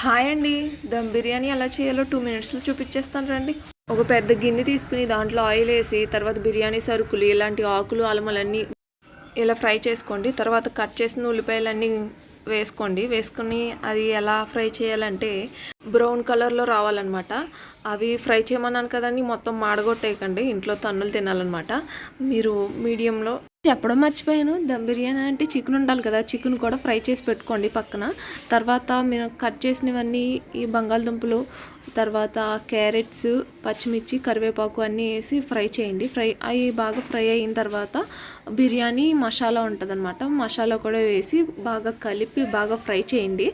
Hi అండి. దమ్ బిర్యానీ ఎలా చేయాలో టూ మినిట్స్లో చూపించేస్తాను రండి. ఒక పెద్ద గిన్నె తీసుకుని దాంట్లో ఆయిల్ వేసి తర్వాత బిర్యానీ సరుకులు ఇలాంటి ఆకులు అలమలన్నీ ఇలా ఫ్రై చేసుకోండి. తర్వాత కట్ చేసిన ఉల్లిపాయలన్నీ వేసుకోండి. వేసుకుని అది ఎలా ఫ్రై చేయాలంటే బ్రౌన్ కలర్లో రావాలన్నమాట. అవి ఫ్రై చేయమన్నాను కదండి మొత్తం మాడగొట్టేయకండి. ఇంట్లో తన్నులు తినాలన్నమాట. మీరు మీడియంలో చెప్పడం మర్చిపోయాను. దమ్ బిర్యానీ అంటే చికెన్ ఉండాలి కదా. చికెన్ కూడా ఫ్రై చేసి పెట్టుకోండి పక్కన. తర్వాత మీరు కట్ చేసినవన్నీ ఈ బంగాళదుంపలు తర్వాత క్యారెట్స్ పచ్చిమిర్చి కరివేపాకు అన్నీ వేసి ఫ్రై చేయండి. ఫ్రై అవి బాగా ఫ్రై అయిన తర్వాత బిర్యానీ మసాలా ఉంటుందన్నమాట. మసాలా కూడా వేసి బాగా కలిపి బాగా ఫ్రై చేయండి.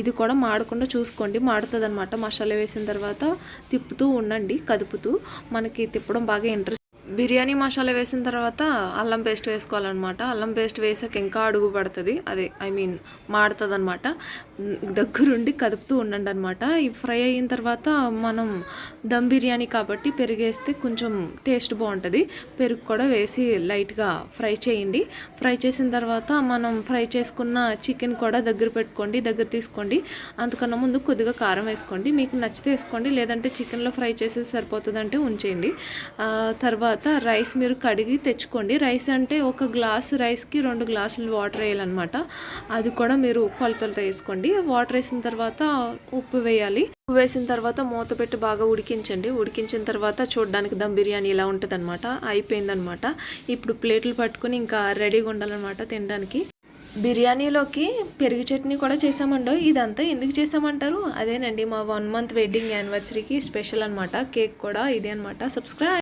ఇది కూడా మాడకుండా చూసుకోండి. మాడుతుంది మసాలా వేసిన తర్వాత తిప్పుతూ ఉండండి కదుపుతూ. మనకి తిప్పడం బాగా ఇంట్రెస్ట్ బిర్యానీ మసాలా వేసిన తర్వాత అల్లం పేస్ట్ వేసుకోవాలన్నమాట. అల్లం పేస్ట్ వేసాక ఇంకా అడుగు పడుతుంది. అదే ఐ మీన్ మాడుతుంది అనమాట దగ్గరుండి కదుపుతూ ఉండండి అనమాట ఈ ఫ్రై అయిన తర్వాత మనం దమ్ బిర్యానీ కాబట్టి పెరిగేస్తే కొంచెం టేస్ట్ బాగుంటుంది. పెరుగు కూడా వేసి లైట్గా ఫ్రై చేయండి. ఫ్రై చేసిన తర్వాత మనం ఫ్రై చేసుకున్న చికెన్ కూడా దగ్గర పెట్టుకోండి దగ్గర తీసుకోండి. అంతకన్నా ముందు కొద్దిగా కారం వేసుకోండి. మీకు నచ్చితే వేసుకోండి. లేదంటే చికెన్లో ఫ్రై చేసేది సరిపోతుందంటే ఉంచేయండి. తర్వాత తర్వాత రైస్ మీరు కడిగి తెచ్చుకోండి. రైస్ అంటే ఒక గ్లాస్ రైస్కి రెండు గ్లాసులు వాటర్ వేయాలన్నమాట. అది కూడా మీరు కొలతలతో వేసుకోండి. వాటర్ వేసిన తర్వాత ఉప్పు వేయాలి. ఉప్పు వేసిన తర్వాత మూత పెట్టి బాగా ఉడికించండి. ఉడికించిన తర్వాత చూడడానికి దమ్ బిర్యానీ ఇలా ఉంటుంది అనమాట అయిపోయిందనమాట ఇప్పుడు ప్లేట్లు పట్టుకుని ఇంకా రెడీగా ఉండాలన్నమాట తినడానికి. బిర్యానీలోకి పెరుగు చట్నీ కూడా చేసామండో. ఇదంతా ఎందుకు చేసామంటారు? అదేనండి మా వన్ మంత్ వెడ్డింగ్ యానివర్సరీకి స్పెషల్ అనమాట కేక్ కూడా ఇదే అనమాట సబ్స్క్రైబ్